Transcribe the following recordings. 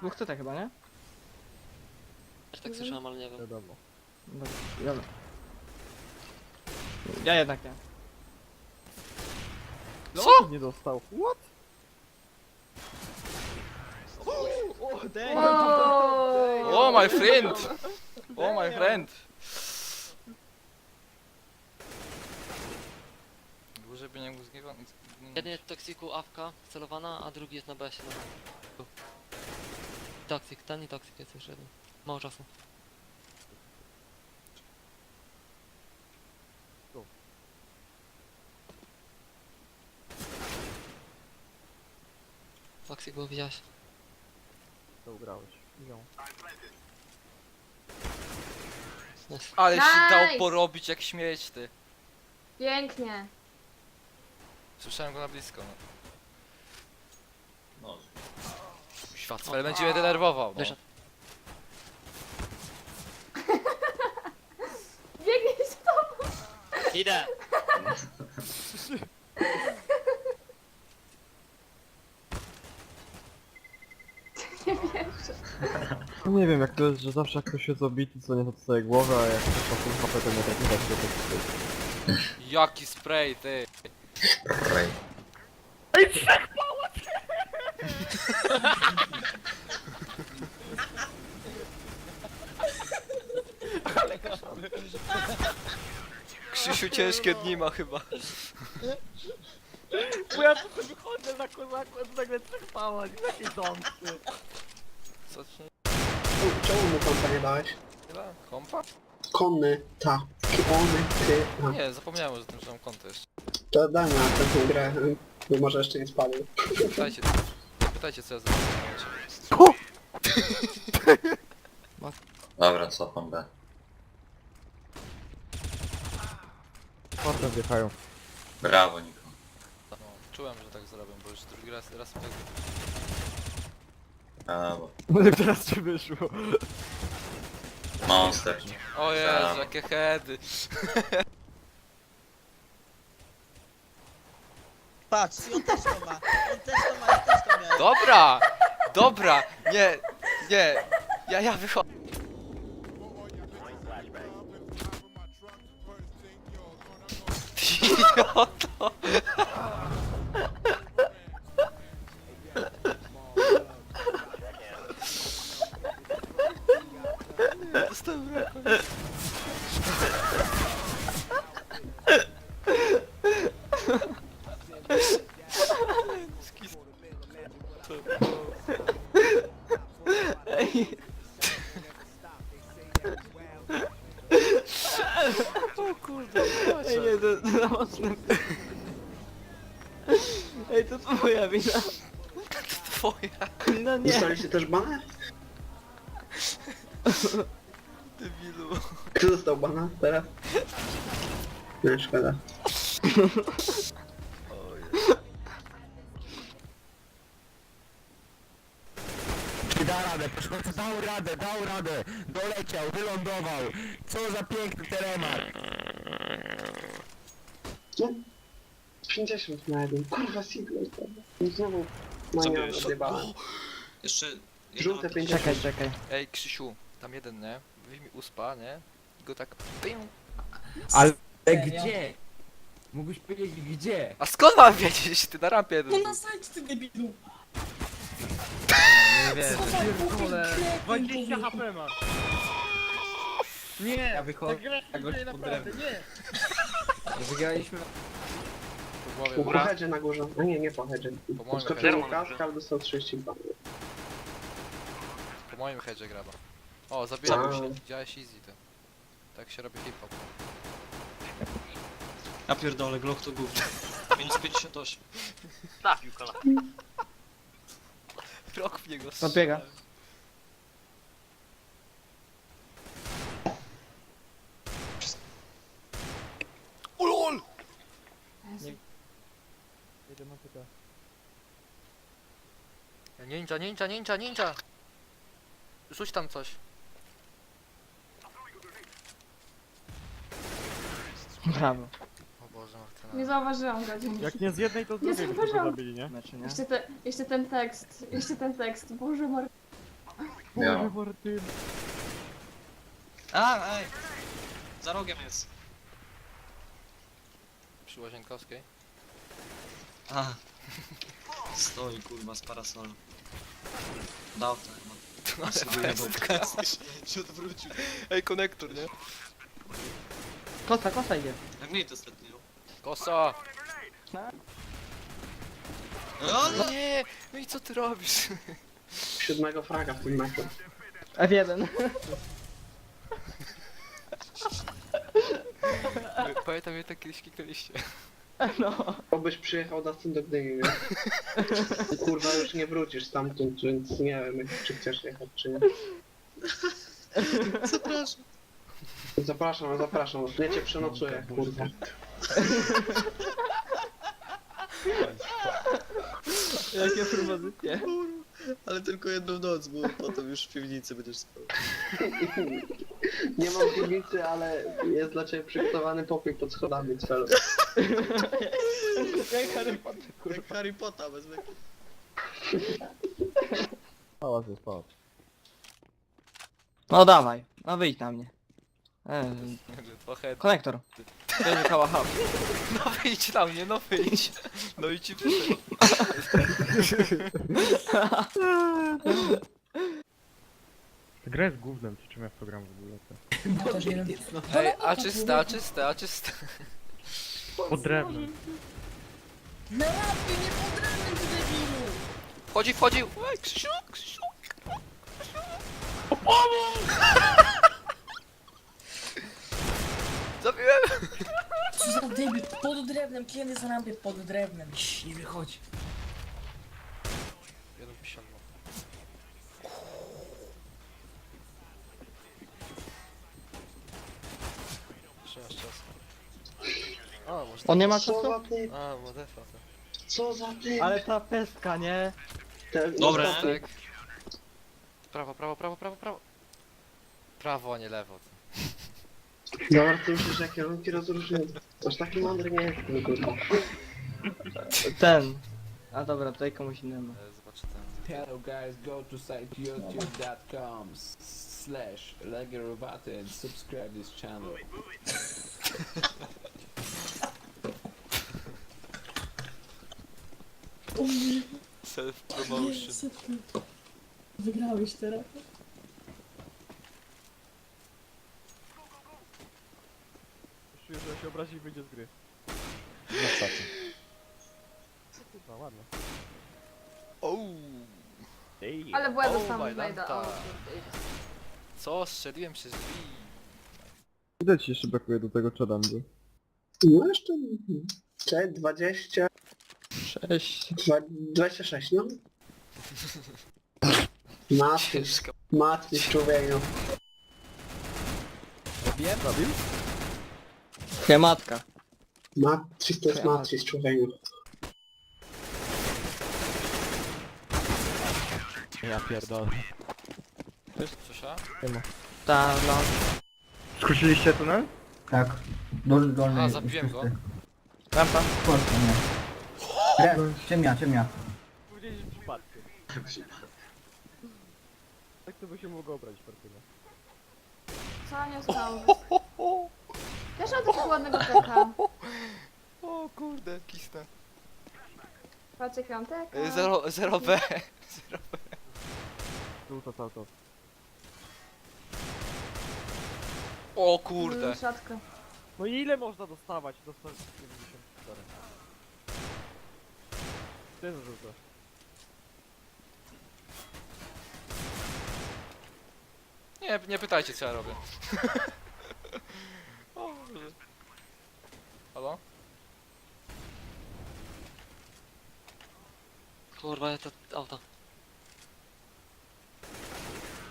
Dwóch tutaj chyba, nie? Też tak słyszałem, ale nie wiem. Wiadomo. Dobra, dobra. Ja jednak nie. Co? Nie dostał. What? O, dang! O, my friend! O, my friend! Dłużej by nie mógł zgniewać. Jeden jest w toksiku awka celowana, a drugi jest na BS. Toksik, ten i toksik jest jeszcze jeden. Mało czasu. Toksik, bo widziałeś. To ugrałeś. Wziął. Nice. Ale się dał Nice! porobić jak śmieć ty. Pięknie. Słyszałem go na blisko. No. Może. Świat, ale będzie mnie denerwował. No. Wyszedł. Biegnie się Idę! nie wierzę. No nie wiem jak to jest, że zawsze jak ktoś jest obity, co nie to dostaje głowę, a jak ktoś ma full HP to nie tak nie da się to Jaki spray ty. Rej. Krzysiu ciężkie dni ma chyba. Bo ja tu sobie wychodzę na kozaku, a tu nagle trzech pała, nie takie domsy. Co ci Czemu mu kompa nie dałeś? da? Kompa? Konny, ta. Konny, ty. A, Nie, zapomniałem o tym, że mam konto jeszcze. to daj mi na tę grę. Bo może jeszcze nie spadł. Pytajcie, pytajcie co ja zrobiłem. Dobra, cofam B. Potem wjechają. Brawo, Niko. No, czułem, że tak zrobię, bo już drugi raz, raz tak... Brawo. No jak teraz ci wyszło. Monster. O Jezu, jakie heady. Patrz, i on też to ma. On też to ma, ja też. Dobra! Dobra! Nie! Nie! Ja, ja wychodzę. Idioto! O kurde, Ej, nie, to, to za mocne. Ej, to twoja wina. twoja No nie. Dostaliście też bana? debilu. Kto dostał bana teraz? Nie, szkoda. bardzo, dał radę, dał radę, doleciał, wylądował. Co za piękny telemark. No. 50 na jeden. Kurwa, single. I znowu moja odjebała. Jeszcze... Żółte 50. Czekaj, czekaj. Ej, Krzysiu, tam jeden, nie? Wyjmij uspa, nie? I go tak... Piu. Ale gdzie? Mógłbyś powiedzieć gdzie? A skąd mam wiedzieć? Ty na rampie jeden. No był. na sajcie, ty debilu. Nie wiem. Pierdolę. 20 HP ma. Nie! Ja wychodzę. Gra się dzieje naprawdę, nie! Wygraliśmy. Po dobra. headzie na górze. A nie, nie po headzie. Po moim Skoczył headzie. kask, ale dostał 32. Po moim headzie graba. O, zabijam A. się. Widziałeś easy ty. Tak się robi hip-hop. Ja pierdolę, Glock to gówno. Minus 58. Trafił kola. Rok w niego Podbiega. ULOL! Jedę na pyta. Ninja, ninja, ninja, ninja! Rzuć tam coś. Brawo. Boże, Martyna. Nie zauważyłam go, dzięki. Jak nie z jednej, to z Nie drugiej by to zauważyłam. zabili, nie? Znaczy, nie? Jeszcze, te, jeszcze ten tekst, jeszcze ten tekst. Boże, Mar... Biała. Martyn. A, ej! Za rogiem jest. Przy Łazienkowskiej. A. Stoi kurwa z parasolem. Dał to chyba. Jebał. się odwrócił. Ej, konektor, nie? Kosa, kosa idzie. Jak mnie to. Kosa! No, No nie! No i co ty robisz? Siódmego fraga w tym meczu. F1. Pamiętam, mnie tak kiedyś kliknęliście. No. Obyś przyjechał Dustin do Gdyni, nie? I Kurwa, już nie wrócisz stamtąd, więc nie wiem, czy chcesz jechać, czy nie. Zapraszam. Zapraszam, zapraszam, nie cię przenocuję, kurwa. Jakie propozycje. Ale tylko jedną noc, bo potem już w piwnicy będziesz spał. Nie mam piwnicy, ale jest dla ciebie przygotowany pokój pod schodami celu. Jak Harry Potter, kurwa. Jak Harry Potter wezmę. Pałac jest pałac. No dawaj, no wyjdź na mnie. Eee, Trochę... konektor. To jest kałacha. No wyjdź na mnie, no wyjdź. No i ci przyszedł. Ta gra jest gównem, czy czym ja w to gram w ogóle? Ej, a czyste, a czyste, a czyste. Pod drewnem. Na rampie, nie podramy, ty debilu! Wchodzi, wchodził! Ej, Krzysiu, Krzysiu! Zabiłem! Co za debil, pod drewnem, kiedy na rampie pod drewnem? Cii, nie wychodzi. Jeden pisiąg ma. Trzymasz czas. A, może On nie ma Co czasu? za ty? A, modefa to. Co za ty? Ale ta pestka, nie? Te, Dobra. Tak. Prawo, prawo, prawo, prawo, prawo. Prawo, a nie lewo. Dobra, ty myślisz, że kierunki rozróżnione. Aż taki mądry nie jestem, kurwa. Ten. A dobra, tutaj komuś innemu. E, Zobaczę ten. Hello guys, go to site youtube.com slash legerowaty and subscribe this channel. Self-promotion. Wygrałeś teraz. Czuję, że się obrazi i wyjdzie z gry. No co ty? No ładnie. Ouu. Ej. Ale była Oh, dostałam my znajda. lanta. O, kurde. Co? Strzeliłem przez drzwi. Ile ci jeszcze brakuje do tego challenge'u? No jeszcze... Czekaj, 20... Sześć. dwa- 26, no. Ciężko. matryś człowieku. Zabiłem? Zabił? Chematka. Matryś to jest matryś człowieku. Ja pierdolę. Słysza? Ta, no. Skróciliście tunel? Tak. Dolny, dolny. A, zabiłem go. Rampa. Nie. Ciemnia, ciemnia. Powiedzieli, że przypadkiem. Tak to by się mogło obrać Fortuna. Co nie znam? Też mam takiego ładnego peka. O kurde, kisnę. Patrzcie, piątek. E, Zero, zero B. Żółto cały to. O kurde. Szatka. No i ile można dostawać? Dostać 74. To jest żółto. Nie, nie pytajcie co ja robię. o, Boże. Halo? Kurwa, ja to auto.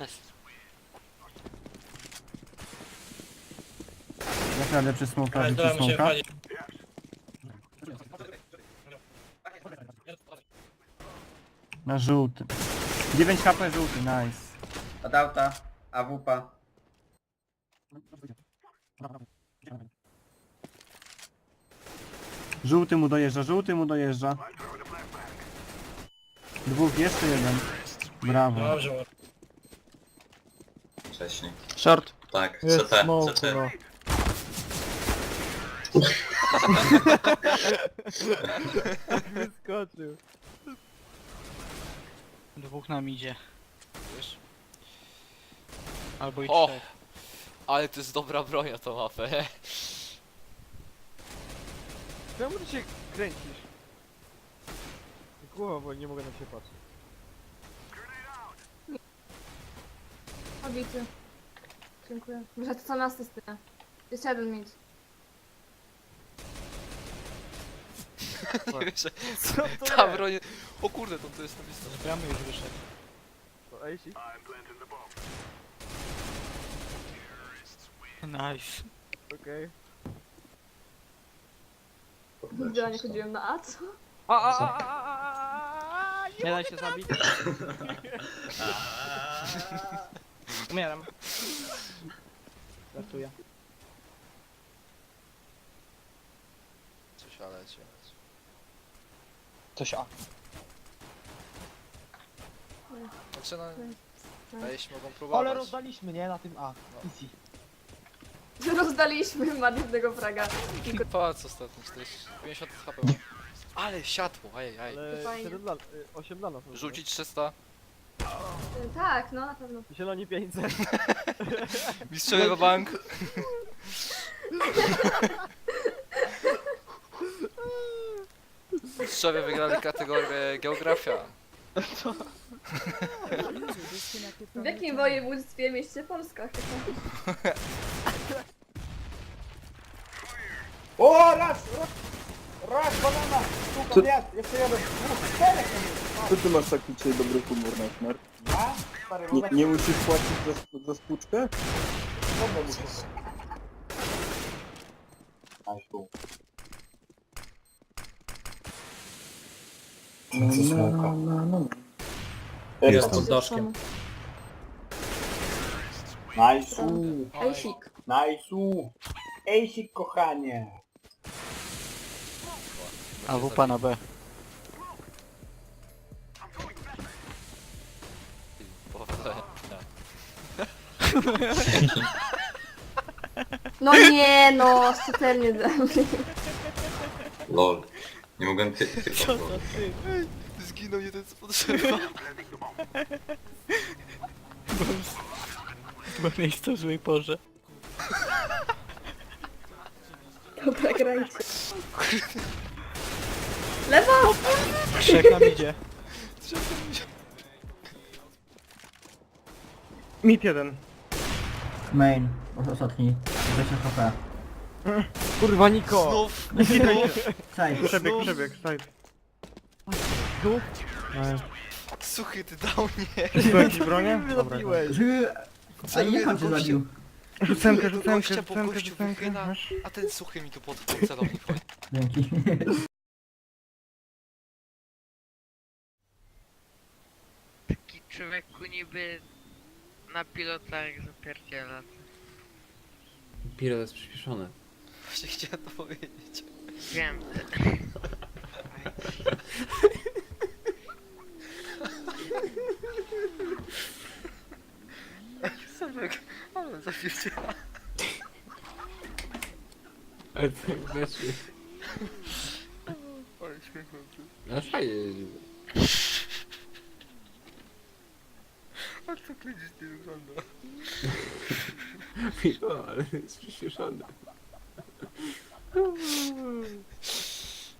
Jest. Jak radę przy smoka, przy smoka? Na żółty. 9 HP żółty, nice. Od auta, AWP. Żółty mu dojeżdża, żółty mu dojeżdża. Dwóch, jeszcze jeden. Brawo. wcześniej. Short. Tak, Jest CT, smoke, CT. no. Wyskoczył. Dwóch nam idzie. Wiesz? Albo i O! trzech. Ale to jest dobra broń na tą mapę. Czemu ty się kręcisz? Głowa, bo nie mogę na ciebie patrzeć. Obity. Dziękuję. Może to sama asysta. Jeszcze jeden mit. Wiesz, Co to ta jest? broń... O kurde, to, to jest na listę. Bramy już wyszedł. To Ejsik? Nice. Okej. Nigdy nie chodziłem na A, co? Nie daj się zabić. Umieram. Ratuję. Coś ale cię. Coś A. Znaczy no... Tak. Jeśli mogą próbować. rozdaliśmy, nie? Na tym A. Easy. Rozdaliśmy madywnego fraga. Patrz ostatnio, 40, 50 HP mam. Ale siatło, ajaj, aj. Ale Fajnie. 7 dla, 8 dla nas. może. Rzucić 300. Y, Tak, no na pewno. Zieloni 500. Mistrzowie bank. Mistrzowie wygrali kategorię geografia. W jakim województwie mieście Polska? O, raz! Raz! Raz, banana! Tu, nie, jeszcze jeden. Co ty masz taki dzisiaj dobry humor na szmer? Ja? Stary, Nie, nie musisz płacić za, za spłuczkę? Dobra, muszę. Co smoka? Jest pod daszkiem. Najsu, Ejsik. najsu. Ejsik, kochanie. A w pana B. No nie no, subtelnie dla mnie. Lol. Nie mogłem ty... ty Zginął jeden z potrzeba. Bo miejsce w złej porze. Dobra, grajcie. Lewo! Trzech nam idzie. Mit jeden. Main, ostatni. 20 HP. Kurwa Niko! Znów, Side. Przebieg, przebieg, side. Suchy ty dał nie. To jakieś bronie? Mnie Dobra. A nie pan cię zabił. Rzucemkę, rzucemkę, Gościa po rzucemkę, gościu wychyla, a ten suchy mi tu pod celownik. Dzięki. człowieku niby na pilotach zapierdziela. Pilot jest przyspieszony. Właśnie chciałem to powiedzieć. Wiem. Sebek, ale zapierdziela. Ale tak znaczy... Ale śmiechłem się. No fajnie co kręcić nie wygląda? Pilot, ale jest przyspieszony.